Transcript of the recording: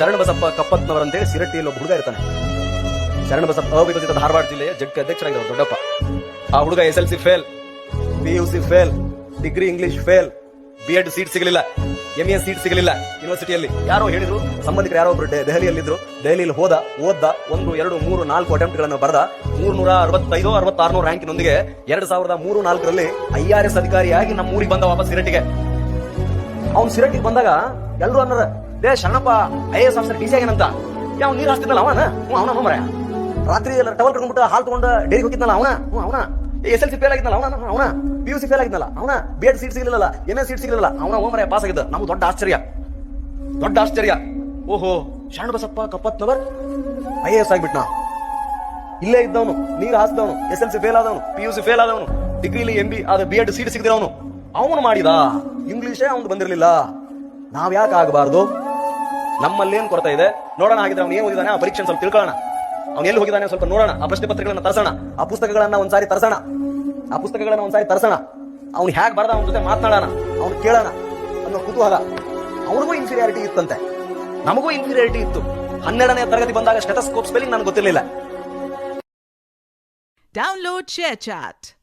ಶರಣಬಸಪ್ಪ ಕಪ್ಪತ್ನವರ್ ಅಂತೇಳಿ ಸಿರಟ್ಟಿಯಲ್ಲಿ ಒಬ್ಬ ಹುಡುಗ ಇರ್ತಾನೆ. ಶರಣಬಸಪ್ಪ ಅವಿಭಜಿತ ಧಾರವಾಡ ಜಿಲ್ಲೆಯ ಜಡ್ಕ ಅಧ್ಯಕ್ಷರಾಗಿರೋ ದೊಡ್ಡಪ್ಪ. ಆ ಹುಡುಗ S L C fail, P U C fail, degree English fail, B Ed seat ಸಿಗಲಿಲ್ಲ, ಎಂ ಎಸ್ ಸೀಟ್ ಸಿಗಲಿಲ್ಲ ಯೂನಿವರ್ಸಿಟಿಯಲ್ಲಿ. ಯಾರೋ ಹೇಳಿದ್ರು, ಸಂಬಂಧಿಕರು ಯಾರೋ ಒಬ್ರು ದೆಹಲಿಯಲ್ಲಿದ್ದರು ದೆಹಲಿಯಲ್ಲಿ ಹೋದ, ಓದ್ದ ಒಂದು, ಎರಡು, ಮೂರು, ನಾಲ್ಕು ಅಟೆಂಪ್ಟ್ಗಳನ್ನು ಬರೆದ ಮೂರ್ನೂರ ಅರವತ್ತೈದು, ಅರವತ್ತಾರ್ನೂರು ರ್ಯಾಂಕಿನೊಂದಿಗೆ ಎರಡ್ ಸಾವಿರದ ಮೂರು ನಾಲ್ಕರಲ್ಲಿ ಐ ಆರ್ ಎಸ್ ಅಧಿಕಾರಿಯಾಗಿ ನಮ್ಮ ಊರಿಗೆ ಬಂದ ವಾಪಸ್ ಸಿರಟ್ಟಿಗೆ. ಅವ್ನು ಸಿರಟ್ಟಿಗೆ ಬಂದಾಗ ಎಲ್ಲರೂ ಅನ್ನರ they Sharanappa I S officer D C ಏನಂತ ಯಾವ ನೀರು ಹಾಸ್ತಿದ್ನಲ್ಲ ಅವನ? ಹ್ಞೂ, ಅವನ ಮರ. ರಾತ್ರಿ ಎಲ್ಲ ಟವಲ್ ಕಟ್ಕೊಂಡ್ಬಿಟ್ಟು ಹಾಲು ತಗೊಂಡು ಡೈರಿ ಹೋಗಿದ್ನಲ್ಲ ಅವನ? ಹ್ಞೂ, ಅವನ. ಎಸ್ ಎಲ್ ಸಿ ಫೇಲ್ ಆಗಿದ್ನಲ್ಲ ಅವನ? ಅವನ. ಪಿ ಯು ಸಿ ಫೇಲ್ ಆಗಿದ್ನಲ್ಲ ಅವನ? ಬಿ ಎಡ್ ಸೀಟ್ ಸಿಗಲಿಲ್ಲ ಎನ್ ಎಸ್ ಸೀಟ್ ಸಿಗಲಿಲ್ಲ ಅವನ ಹೋಮರ ಪಾಸ್ ಆಗಿದ್ದ. ನಮ್ಮ ದೊಡ್ಡ ಆಶ್ಚರ್ಯ. ದೊಡ್ಡ ಆಶ್ಚರ್ಯ. ಓಹೋ Sharanabasappa Kappatnavar? I A S ಆಗಿಬಿಟ್ನಾ? ಇಲ್ಲೇ ಇದ್ದವನು, ನೀರು ಹಾಸ್ದವನು ಎಸ್ ಎಲ್ ಸಿ ಫೇಲ್ ಆದವನು ಪಿ ಯು ಸಿ ಫೇಲ್ ಆದವನು ಡಿಗ್ರಿಲಿ ಎಂ ಬಿ ಆದ ಬಿ ಎಡ್ ಸೀಟ್ ಸಿಗದಿರೋನು. ಅವನು ಮಾಡಿದ? ಇಂಗ್ಲೀಷೇ ಅವನು ಬಂದಿರಲಿಲ್ಲ. ನಾವ್ಯಾಕೆ ಆಗಬಾರ್ದು? ನಮ್ಮಲ್ಲಿ ಏನ್ ಕೊರತೆ ಇದೆ? ನೋಡೋಣ ಹಾಗಿದ್ರೆ ಅವ್ನು ಏನ್ ಓದಿದಾನೆ? ಆ ಪರೀಕ್ಷೆ ಸ್ವಲ್ಪ ತಿಳ್ಕೊಳ್ಳೋಣ. ಅವ್ನು ಎಲ್ಲಿ ಹೋಗಿದ್ದಾನೆ ಸ್ವಲ್ಪ ನೋಡೋಣ. ಆ ಪ್ರಶ್ನೆ ಪತ್ರಿಕೆಗಳನ್ನ ತರ್ಸೋಣ. ಆ ಪುಸ್ತಕಗಳನ್ನ ಒಂದ್ಸಾರಿ ತರ್ಸೋಣ. ಆ ಪುಸ್ತಕಗಳನ್ನ ಒಂದ್ಸಾರಿ ತರ್ಸೋಣ. ಅವ್ನು ಹ್ಯಾಕ್ ಬರ್ದ ಅವನ ಜೊತೆ ಮಾತನಾಡೋಣ. ಅವ್ನು ಕೇಳೋಣ ಅನ್ನೋ ಕುತೂಹಲ ಅವನಿಗೂ ಇನ್ಫೀರಿಯಾರಿಟಿ ಇತ್ತಂತೆ. ನಮಗೂ ಇನ್ಫೀರಿಯಾರಿಟಿ ಇತ್ತು. ಹನ್ನೆರಡನೇ ತರಗತಿ ಬಂದಾಗ ಸ್ಟೆಟಸ್ಕೋಪ್ ಸ್ಪೆಲ್ಲಿಂಗ್ ನನಗೆ ಗೊತ್ತಿರಲಿಲ್ಲ. Download ShareChat.